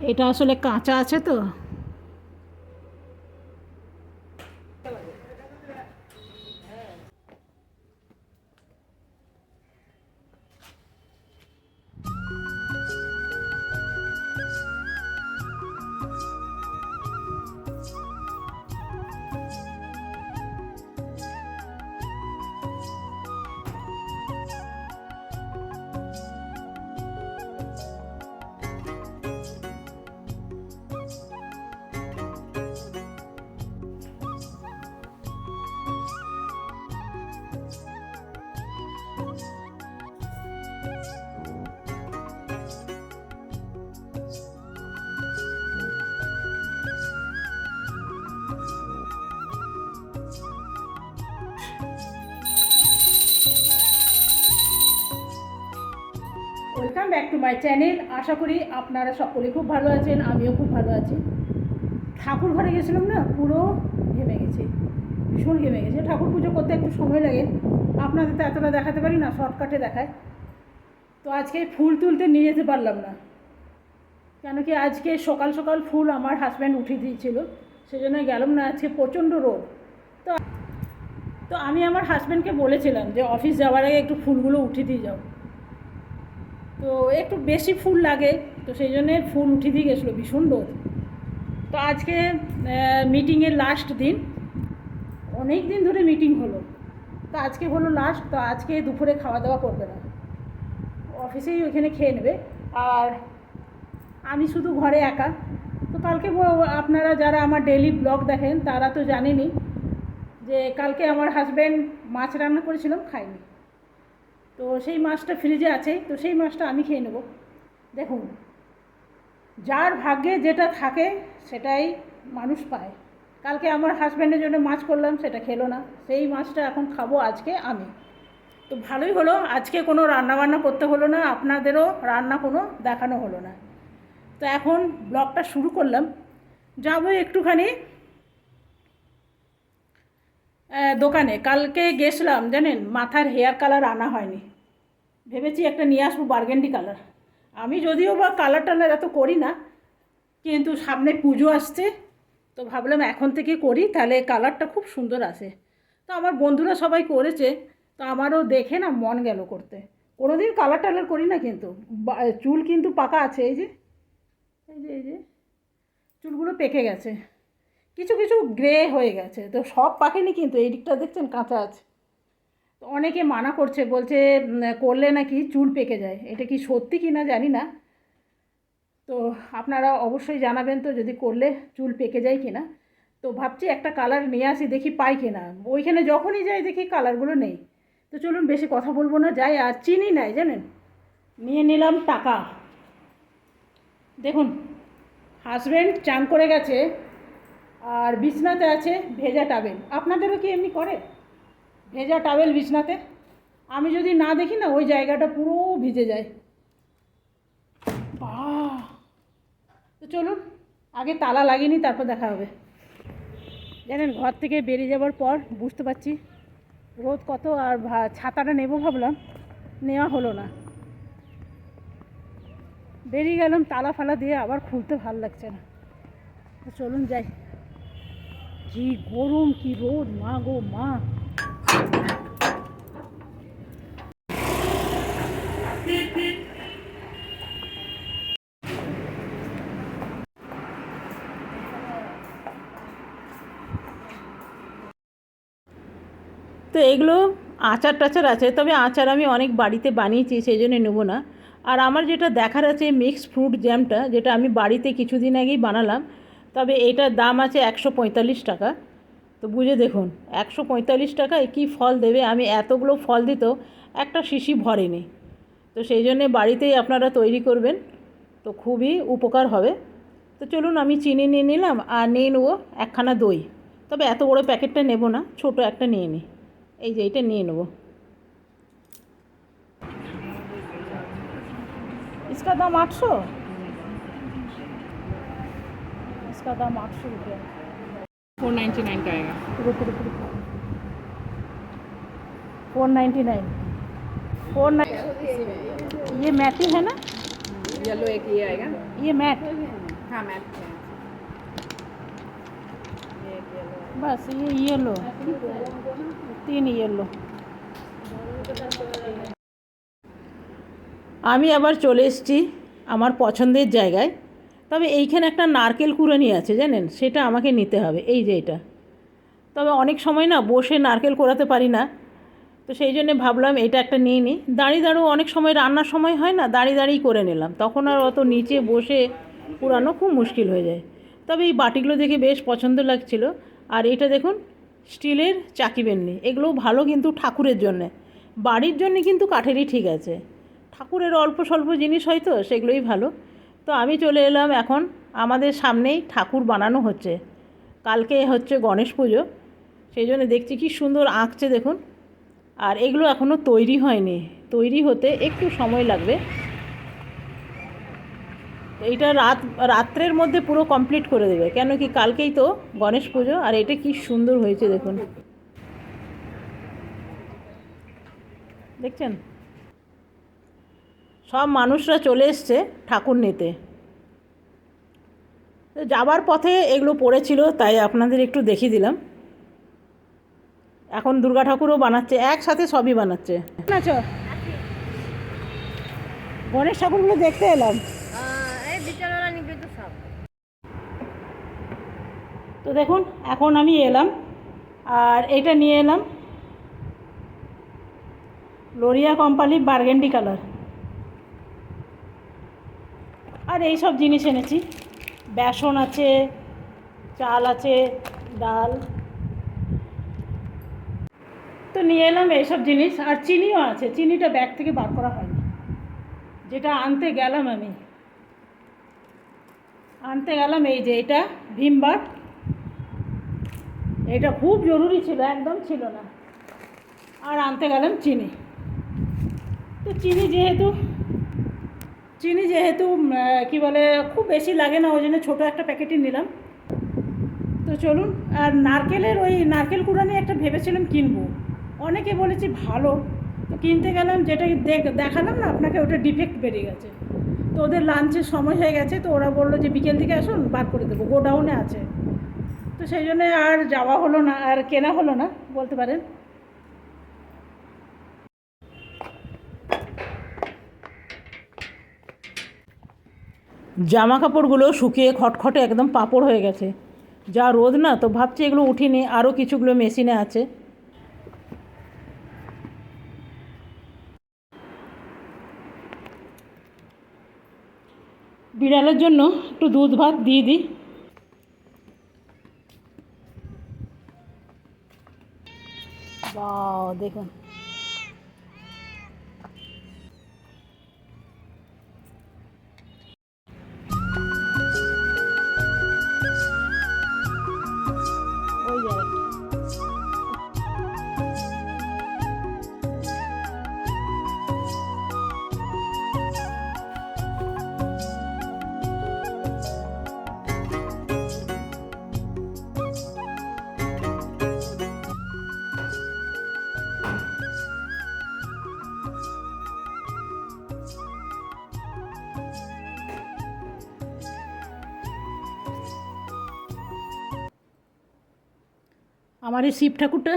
এটা আসলে কাঁচা আছে তো? Welcome back to my channel আশা করি আপনারা সকলে খুব ভালো আছেন, আমিও খুব ভালো আছি। ঠাকুর ঘরে গেছিলাম না, পুরো ঘেমে গেছে, ভীষণ ঘেমে গেছে। ঠাকুর পুজো করতে একটু সময় লাগে, আপনাদের তো এতটা দেখাতে পারি না, শর্টকাটে দেখায়। তো আজকে ফুল তুলতে নিয়ে যেতে পারলাম না। কেন কি আজকে সকাল সকাল ফুল আমার হাজব্যান্ড উঠিয়ে দিয়েছিল সেজন্য গেলাম না, আজকে প্রচণ্ড রোদ। তো তো আমি আমার হাজব্যান্ডকে বলেছিলাম যে, অফিস যাওয়ার আগে একটু ফুলগুলো উঠিয়ে দিয়ে যাও। তো একটু বেশি ফুল লাগে, তো সেই জন্যে ফুল উঠিয়ে দিয়ে গেছিল, ভীষণ রোদ। তো আজকে মিটিংয়ের লাস্ট দিন, অনেক দিন ধরে মিটিং হলো। তো আজকে হলো লাস্ট তো আজকে দুপুরে খাওয়া দাওয়া করবে না। অফিসেই ওইখানে খেয়ে নেবে। আর আমি শুধু ঘরে একা। তো কালকে আপনারা যারা আমার ডেলি ব্লগ দেখেন, তারা তো জানেনি যে কালকে আমার হাজব্যান্ড মাছ রান্না করেছিলাম খাইনি তো সেই মাছটা ফ্রিজে আছে, তো সেই মাছটা আমি খেয়ে নেব। দেখুন, যার ভাগ্যে যেটা থাকে, সেটাই মানুষ পায়। কালকে আমার হাজব্যান্ডের জন্য মাছ করলাম, সেটা খেলো না। সেই মাছটা এখন খাব আজকে আমি। তো ভালোই হলো, আজকে কোনো রান্নাবান্না করতে হলো না, আপনাদেরও রান্না কোনো দেখানো হলো না। তো এখন ব্লগটা শুরু করলাম। যাব একটুখানি দোকানে। কালকে গেছিলাম, জানেন, মাথার হেয়ার কালার আনা হয়নি। ভেবেছি একটা নিয়ে আসব বার্গেন্ডি কালার আমি যদিও বা কালার টালার এত করি না, কিন্তু সামনে পুজো আসছে, তো ভাবলাম এখন থেকে করি, তাহলে কালারটা খুব সুন্দর আসে। তো আমার বন্ধুরা সবাই করেছে, তো আমারও দেখে না মন গেল করতে। কোনোদিন কালার টালার করি না কিন্তু। চুল কিন্তু পাকা আছে, এই যে এই যে এই যে, চুলগুলো পেকে গেছে। কিছু কিছু গ্রে হয়ে গেছে। তো সব পাকেনি কিন্তু, এই দিকটা দেখছেন কাঁচা আছে। তো অনেকে মানা করছে, বলছে করলে নাকি চুল পেকে যায়। এটা কি সত্যি কি না জানি না। তো আপনারা অবশ্যই জানাবেন তো, যদি করলে চুল পেকে যায় কি না তো ভাবছি একটা কালার নিয়ে আসি, দেখি পাই কি না ওইখানে যখনই যাই, দেখি কালারগুলো নেই। তো চলুন, বেশি কথা বলব না, যাই, আর চিনি নাই, জানেন? নিয়ে নিলাম টাকা। দেখুন হাজব্যান্ড চান করে গেছে আর বিছনাতে আছে ভেজা টাবেল আপনাদেরও কি এমনি করে? ভেজা টাবেল বিছনাতে? আমি যদি না দেখি না, ওই জায়গাটা পুরো ভিজে যায়। বাহ! তো চলুন, আগে তালা লাগিনি তারপর দেখা হবে। জানেন, ঘর থেকে বেরিয়ে যাওয়ার পর বুঝতে পারছি, রোদ কত আর ছাতাটা নেব ভাবলাম, নেওয়া হলো না। বেরিয়ে গেলাম, তালা ফালা দিয়ে আবার খুলতে ভালো লাগছে না। তো চলুন যাই। কি গরম, কি রোদ, মা গো, মা। তো এগুলো আচার টাচার আছে, তবে আচার আমি অনেক বাড়িতে বানিয়েছি, সেই জন্য নেব না। আর আমার যেটা দেখার আছে মিক্সড ফ্রুট জ্যামটা যেটা আমি বাড়িতে কিছুদিন আগেই বানালাম তবে এটার দাম আছে একশো পঁয়তাল্লিশ টাকা তো বুঝে দেখুন একশো পঁয়তাল্লিশ টাকায় কী ফল দেবে আমি এতগুলো ফল দিতেও একটা শিশি ভরেনি তো সেই জন্যে বাড়িতেই আপনারা তৈরি করবেন তো খুবই উপকার হবে তো চলুন আমি চিনি নিয়ে নিলাম আর নিয়ে নেবো একখানা দই তবে এত বড় প্যাকেটটা নেব না ছোট একটা নিয়ে নিই এই যে এইটা নিয়ে নেবো इसका दाम आठ सौ इसका दाम आठ सौ रुपया फोर नाइन्टी नाइन का आएगा रुको रुको रुको four ninety nine four nine ये मैथी है ना येलो एक ये आएगा ये मैट हाँ मैट ये एक येलो बस ये येलो তিন ইয়েলো আমি আবার চলে এসেছি আমার পছন্দের জায়গায় তবে এইখানে একটা নারকেল কুড়ানি আছে, জানেন? সেটা আমাকে নিতে হবে। এই যে এটা। তবে অনেক সময় না বসে নারকেল কোড়াতে পারি না। তো সেই জন্য ভাবলাম এটা একটা নিয়ে নিই। দাঁড়িয়ে দাঁড়িয়ে অনেক সময় রান্নার সময় হয় না, দাঁড়িয়ে দাঁড়িয়ে করে নিলাম। তখন আর অত নিচে বসে কুড়ানো খুব মুশকিল হয়ে যায়। তবে এই বাটিগুলো দেখে বেশ পছন্দ লাগছিল। আর এটা দেখুন, স্টিলের চাকি বেননি। এগুলোও ভালো কিন্তু ঠাকুরের জন্যে। বাড়ির জন্যে কিন্তু কাঠেরই ঠিক আছে। ঠাকুরের অল্প স্বল্প জিনিস হয়তো সেগুলোই ভালো। তো আমি চলে এলাম এখন আমাদের সামনেই ঠাকুর বানানো হচ্ছে। কালকে হচ্ছে গণেশ পুজো, সেই জন্য দেখছি কি সুন্দর আঁকছে দেখুন। আর এগুলো এখনও তৈরি হয়নি, তৈরি হতে একটু সময় লাগবে। এইটা রাত, রাত্রের মধ্যে পুরো কমপ্লিট করে দেবে, কেন কি কালকেই তো গণেশ পুজো, আর এটা কি সুন্দর হয়েছে দেখুন। দেখছেন? সব মানুষরা চলে এসছে ঠাকুর নিতে। তো যাবার পথে এগুলো পড়েছিল তাই আপনাদের একটু দেখিয়ে দিলাম। এখন দুর্গা ঠাকুরও বানাচ্ছে একসাথে সবই বানাচ্ছে। আচ্ছা গণেশ ঠাকুরগুলো দেখতে এলাম। এই বিচলনা তো সব। তো দেখুন এখন আমি এলাম আর এটা নিয়ে এলাম লোরিয়া কোম্পানির বার্গেন্ডি কালার আর এই সব জিনিস এনেছি। বেসন আছে, চাল আছে, ডাল। তো নিয়ে এলাম এইসব জিনিস। আর চিনিও আছে। চিনিটা ব্যাগ থেকে বার করা হয়নি। যেটা আনতে গেলাম আমি। আনতে গেলাম এই যে এটা ভীমবার এটা খুব জরুরি ছিল, একদম ছিল না। আর আনতে গেলাম চিনি। তো চিনি যেহেতু চিনি যেহেতু কী বলে, খুব বেশি লাগে না, ওই জন্য ছোটো একটা প্যাকেটই নিলাম। তো চলুন, আর নারকেলের ওই নারকেল কুড়ানি একটা ভেবেছিলাম কিনবো। অনেকে বলেছি ভালো, তো কিনতে গেলাম, যেটা দেখ- দেখালাম না, আপনাকে ওটা ডিফেক্ট বেরিয়ে গেছে। তো ওদের লাঞ্চের সময় হয়ে গেছে, তো ওরা বলল যে বিকেল দিকে আসুন, বার করে দেবো, গোডাউনে আছে। তো সেই জন্য আর যাওয়া হলো না, আর কেনা হলো না, বলতে পারেন। জামা কাপড়গুলো শুকিয়ে খটখটে একদম পাঁপড় হয়ে গেছে। যা রোদ না, তো ভাবছি এগুলো উঠিনি, আরও কিছুগুলো মেশিনে আছে। বিড়ালের জন্য একটু দুধ ভাত দিয়ে দিই। দেখুন। আমার এই শিব ঠাকুরটা,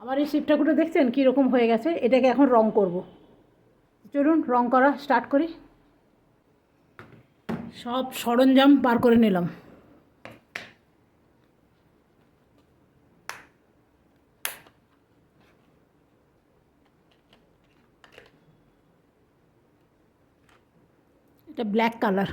আমার এই শিব ঠাকুরটা দেখছেন কীরকম হয়ে গেছে? এটাকে এখন রং করব। চলুন, রং করা স্টার্ট করি। সব সরঞ্জাম বার করে নিলাম। এটা ব্ল্যাক কালার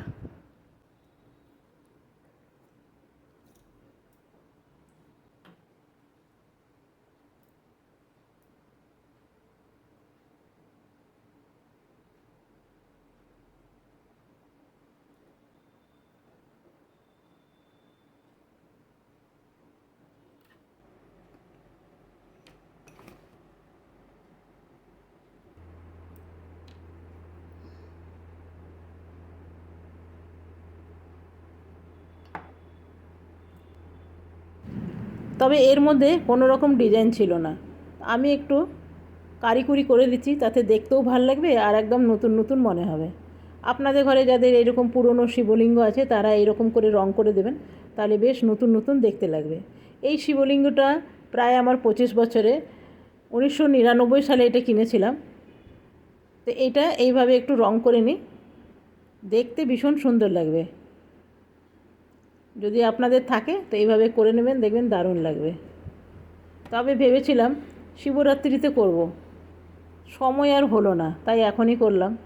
তবে এর মধ্যে কোনো রকম ডিজাইন ছিল না। আমি একটু কারিকুরি করে দিচ্ছি, তাতে দেখতেও ভালো লাগবে আর একদম নতুন নতুন মনে হবে। আপনাদের ঘরে যাদের এরকম পুরনো শিবলিঙ্গ আছে, তারা এরকম করে রং করে দেবেন, তাহলে বেশ নতুন নতুন দেখতে লাগবে। এই শিবলিঙ্গটা প্রায় আমার পঁচিশ বছরে, উনিশশো নিরানব্বই সালে এটা কিনেছিলাম। তো এটা এইভাবে একটু রং করে নিই, দেখতে ভীষণ সুন্দর লাগবে। যদি আপনাদের থাকে, তো এইভাবে করে নেবেন, দেখবেন দারুণ লাগবে। তবে ভেবেছিলাম শিবরাত্রিতে করব। সময় আর হলো না, তাই এখনই করলাম।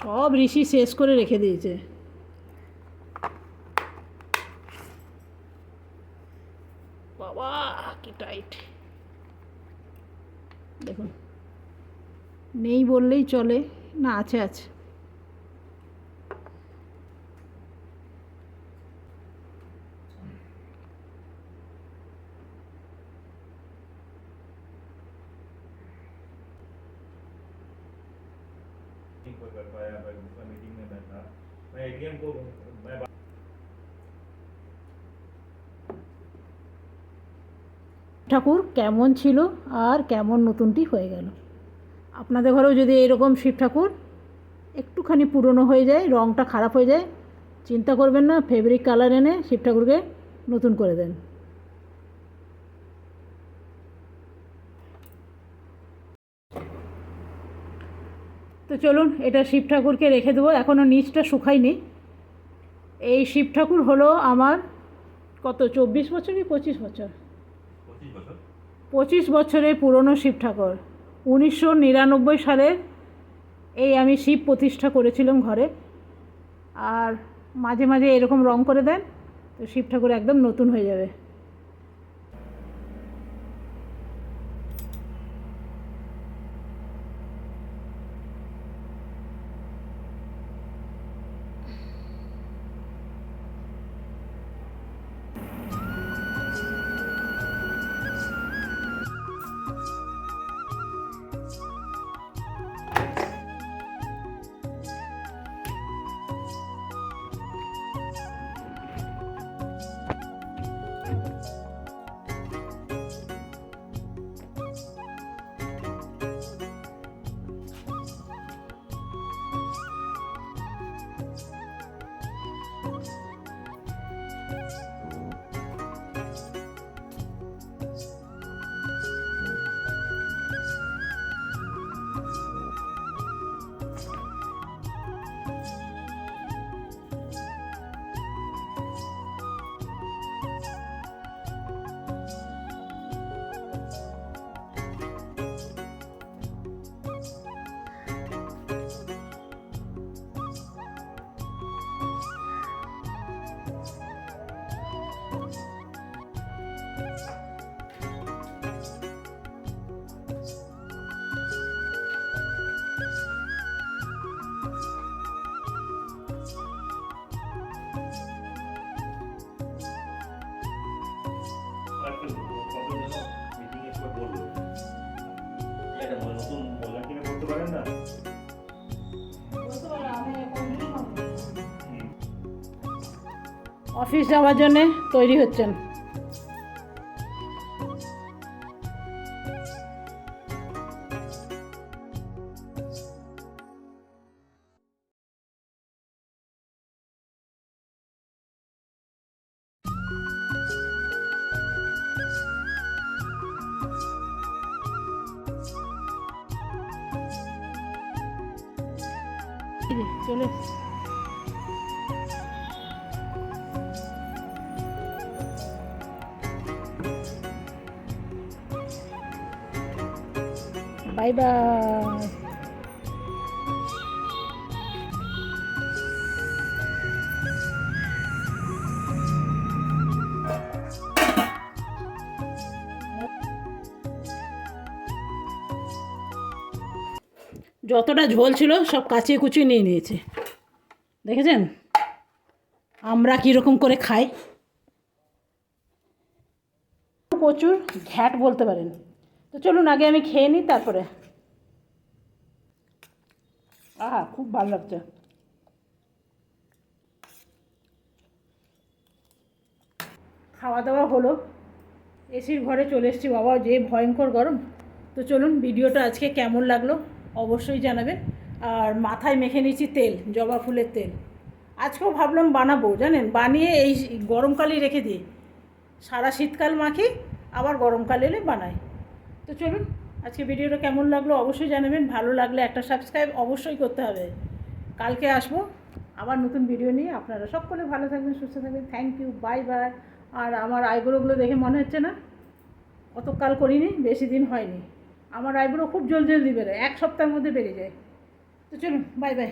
সব ঋষি শেষ করে রেখে দিয়েছে। বাবা, কি টাইট দেখুন, নেই বললেই চলে। না, আছে আছে। কেমন ছিল আর কেমন নতুনটি হয়ে গেল। আপনাদের ঘরেও যদি এরকম শিব ঠাকুর একটুখানি পুরনো হয়ে যায় রঙটা খারাপ হয়ে যায়, চিন্তা করবেন না ফেব্রিক কালার এনে শিব ঠাকুরকে নতুন করে দেন। তো চলুন, এটা শিব ঠাকুরকে রেখে দেবো। এখনও নিচটা শুকাইনি এই শিব ঠাকুর হলো আমার কত, চব্বিশ বছর কি পঁচিশ বছর? পঁচিশ বছরের পুরনো শিব ঠাকুর। উনিশশো নিরানব্বই সালের এই আমি শিব প্রতিষ্ঠা করেছিলাম ঘরে। আর মাঝে মাঝে এরকম রং করে দেন, তো শিব ঠাকুর একদম নতুন হয়ে যাবে। অফিস যাওয়ার জন্যে তৈরি হচ্ছেন। চলে। বাই যতটা ঝোল ছিল, সব কাচিয়ে কুচিয়ে নিয়ে নিয়েছে। দেখেছেন? আমরা কীরকম করে খাই? প্রচুর ঘ্যাট বলতে পারেন। তো চলুন, আগে আমি খেয়ে নিই, তারপরে। আহা, খুব ভালো লাগছে। খাওয়া দাওয়া হলো। এসির ঘরে চলে এসেছি, বাবা, যে ভয়ঙ্কর গরম। তো চলুন, ভিডিওটা আজকে কেমন লাগল অবশ্যই জানাবেন। আর মাথায় মেখে নিয়েছি তেল, জবা ফুলের তেল। আজকেও ভাবলাম বানাবো, জানেন? বানিয়ে এই গরমকালেই রেখে দিই। সারা শীতকাল মাখি, আবার গরমকাল এলে বানাই। তো চলুন, আজকে ভিডিওটা কেমন লাগল অবশ্যই জানাবেন, ভালো লাগলে একটা সাবস্ক্রাইব অবশ্যই করতে হবে। কালকে আসব, আবার নতুন ভিডিও নিয়ে। আপনারা সকলে ভালো থাকবেন, সুস্থ থাকবেন। থ্যাংক ইউ বাই বাই আর আমার আইব্রোগুলো দেখে মনে হচ্ছে না, অতকাল করিনি, বেশি দিন হয়নি। আমার আইব্রো খুব জলদি জলদি বেরোয়, এক সপ্তাহের মধ্যে বেরিয়ে যায়। তো চলুন বাই বাই